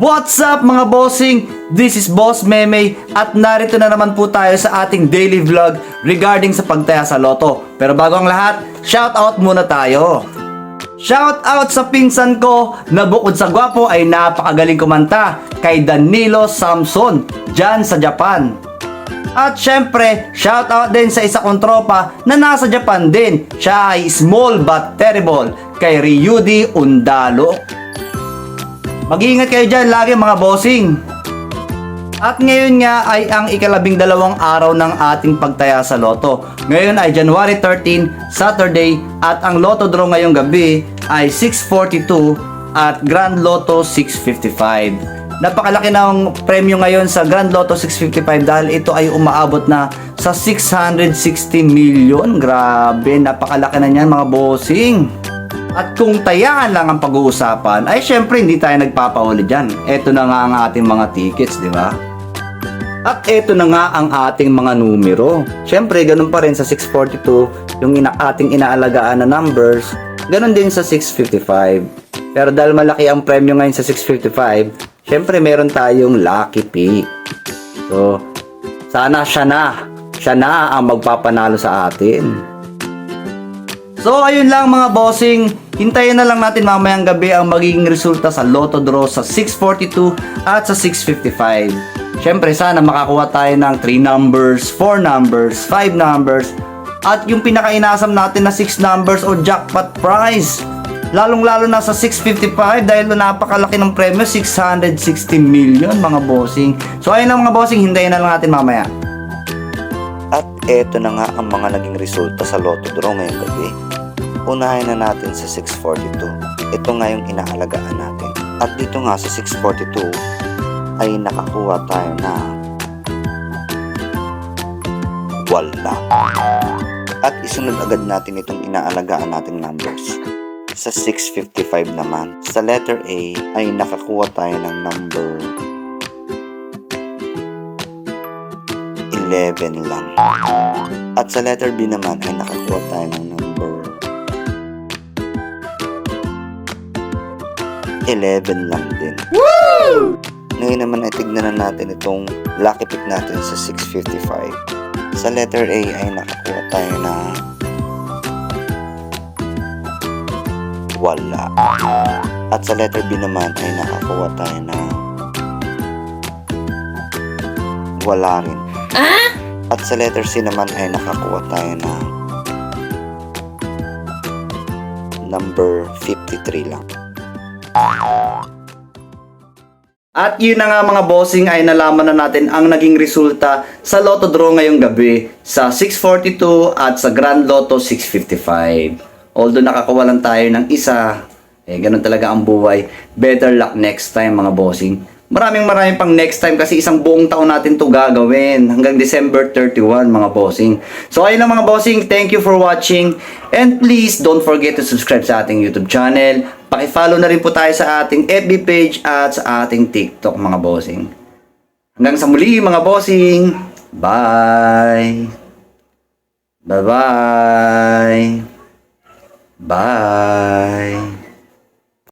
What's up mga bossing? This is Boss Meme at narito na naman po tayo sa ating daily vlog regarding sa pagtaya sa loto. Pero bago ang lahat, shout out muna tayo. Shout out sa pinsan ko na bukod sa gwapo ay napakagaling kumanta kay Danilo Samson dyan sa Japan. At syempre, shout out din sa isa kong tropa na nasa Japan din. Siya ay small but terrible kay Ryudi Undalo. Mag-iingat kayo dyan lagi mga bossing. At ngayon nga ay ang ikalabing dalawang araw ng ating pagtaya sa loto. Ngayon ay January 13, Saturday at ang loto draw ngayong gabi ay 642 at Grand Lotto 655. Napakalaki ng premyo ngayon sa Grand Lotto 655 dahil ito ay umaabot na sa 660 million. Grabe, napakalaki na niyan mga bossing. At kung tayaan lang ang pag-uusapan, ay syempre hindi tayo nagpapauli dyan. Ito na nga ang ating mga tickets, di ba? At ito na nga ang ating mga numero. Syempre, ganun pa rin sa 642, yung ina ating inaalagaan na numbers, ganun din sa 655. Pero dahil malaki ang premyo ngayon sa 655, syempre meron tayong lucky pick. So, sana siya na. Siya na ang magpapanalo sa atin. So ayun lang mga bossing, hintayin na lang natin mamayang gabi ang magiging resulta sa Lotto Draw sa 642 at sa 655. Syempre sana makakuha tayo ng 3 numbers, 4 numbers, 5 numbers, at yung pinakainasam natin na 6 numbers o jackpot prize. Lalong lalo na sa 655 dahil napakalaki ng premyo, 660 million mga bossing. So ayun lang mga bossing, hintayin na lang natin mamaya. At eto na nga ang mga naging resulta sa Lotto Draw ngayong gabi. Unahin na natin sa 642. Ito nga yung inaalagaan natin. At dito nga sa 642 ay nakakuha tayo na wala. At isunod agad natin itong inaalagaan nating numbers. Sa 655 naman, sa letter A ay nakakuha tayo ng number 11 lang. At sa letter B naman ay nakakuha tayo ng number 11 lang din. Ngayon naman ay tignan na natin itong lucky pick natin sa 655. Sa letter A ay nakakuha tayo na wala. At sa letter B naman ay nakakuha tayo na wala rin. At sa letter C naman ay nakakuha tayo na number 53 lang. At yun na nga mga bossing ay nalaman na natin ang naging resulta sa Lotto Draw ngayong gabi sa 642 at sa Grand Lotto 655. Although nakakawalan tayo ng isa, eh ganun talaga ang buhay. Better luck next time mga bossing. Maraming maraming pang next time kasi isang buong taon natin to gagawin hanggang December 31 mga bossing. So ayun lang mga bossing, thank you for watching and please don't forget to subscribe sa ating YouTube channel. Paki-follow na rin po tayo sa ating FB page at sa ating TikTok mga bossing. Hanggang sa muli mga bossing. Bye. Bye-bye. Bye.